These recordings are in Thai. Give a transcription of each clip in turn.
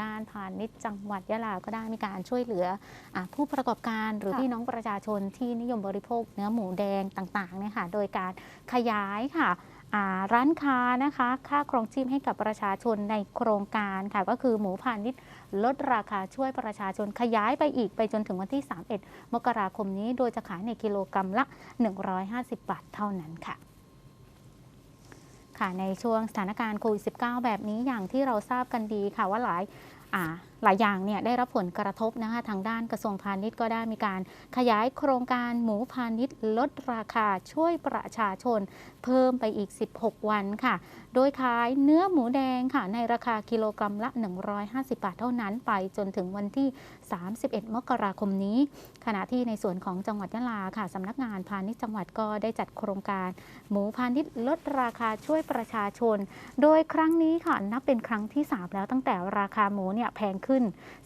ด้านพาณิชย์จังหวัดยะลาก็ได้มีการช่วยเหลืออาผู้ประกอบการหรือค่ะพี่น้องประชาชนที่นิยมบริโภคเนื้อหมูแดงต่างๆเนี่ยค่ะโดยการขยายค่ะอ่าร้านค้านะคะ ค่าครองชีพให้กับประชาชนในโครงการค่ะ ก็คือหมูพาณิชย์ลดราคาช่วยประชาชนขยายไปอีกไปจนถึงวันที่ 31 มกราคมนี้ โดยจะขายในกิโลกรัมละ 150 บาทเท่านั้นค่ะ ค่ะในช่วงสถานการณ์โควิด -19 แบบนี้อย่างที่เราทราบกันดีค่ะว่าหลายอ่าหลายอย่างเนี่ยได้รับผลกระทบนะคะทางด้านกระทรวงพาณิชย์ก็ได้มีการขยายโครงการหมูพาณิชย์ ลดราคาช่วยประชาชน เพิ่มไปอีก 16 วันค่ะ โดยขายเนื้อหมูแดงค่ะ ในราคากิโลกรัมละ 150 บาทเท่านั้น ไปจนถึงวันที่ 31 มกราคมนี้ ขณะที่ในส่วนของจังหวัดยะลาค่ะสำนักงานพาณิชย์จังหวัดก็ได้จัดโครงการ หมูพาณิชย์ลดราคาช่วยประชาชน โดยครั้งนี้ค่ะนับเป็นครั้งที่ 3 แล้วตั้งแต่ราคาหมูเนี่ยแพงขึ้น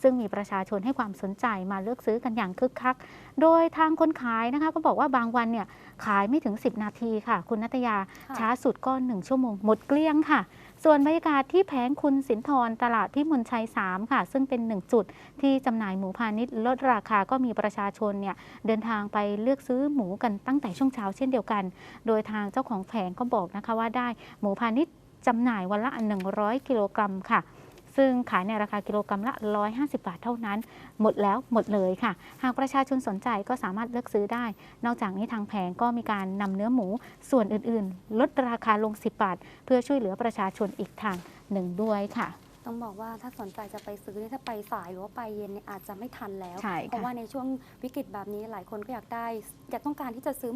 ซึ่งมีประชาชนให้ความสนใจมาเลือกซื้อกันอย่างคึกคัก โดยทางคนขายนะคะก็บอกว่าบางวันเนี่ยขายไม่ถึง 10 นาทีค่ะ คุณนัตยาค่ะช้าสุดก็1ชั่วโมงหมดเกลี้ยงค่ะส่วนบรรยากาศที่แผงคุณสินทรตลาดพิมลชัย 3 ค่ะ ซึ่งเป็นหนึ่งจุดที่จำหน่ายหมูพาณิชย์ลดราคาก็มีประชาชนเนี่ยเดินทางไปเลือกซื้อหมูกันตั้งแต่ช่วงเช้าเช่นเดียวกัน โดยทางเจ้าของแผงก็บอกนะคะว่าได้หมูพาณิชย์จำหน่ายวันละ 100 กิโลกรัมค่ะ ซึ่งขายในราคากิโลกรัมละ 150 บาทเท่านั้น หมดแล้วหมดเลยค่ะ หากประชาชนสนใจก็สามารถเลือกซื้อได้ นอกจากนี้ทางแผงก็มีการนำเนื้อหมูส่วนอื่นๆ ลดราคาลง 10 บาท เพื่อช่วยเหลือประชาชนอีกทางหนึ่งด้วยค่ะต้องบอกว่าถ้าสนใจจะไปซื้อเนี่ยถ้าไปสายหรือว่าไปเย็นเนี่ยอาจจะไม่ทันแล้วใช่ค่ะเพราะว่าในช่วงวิกฤตแบบนี้หลายคนก็อยากได้ อยากต้องการที่จะซื้อ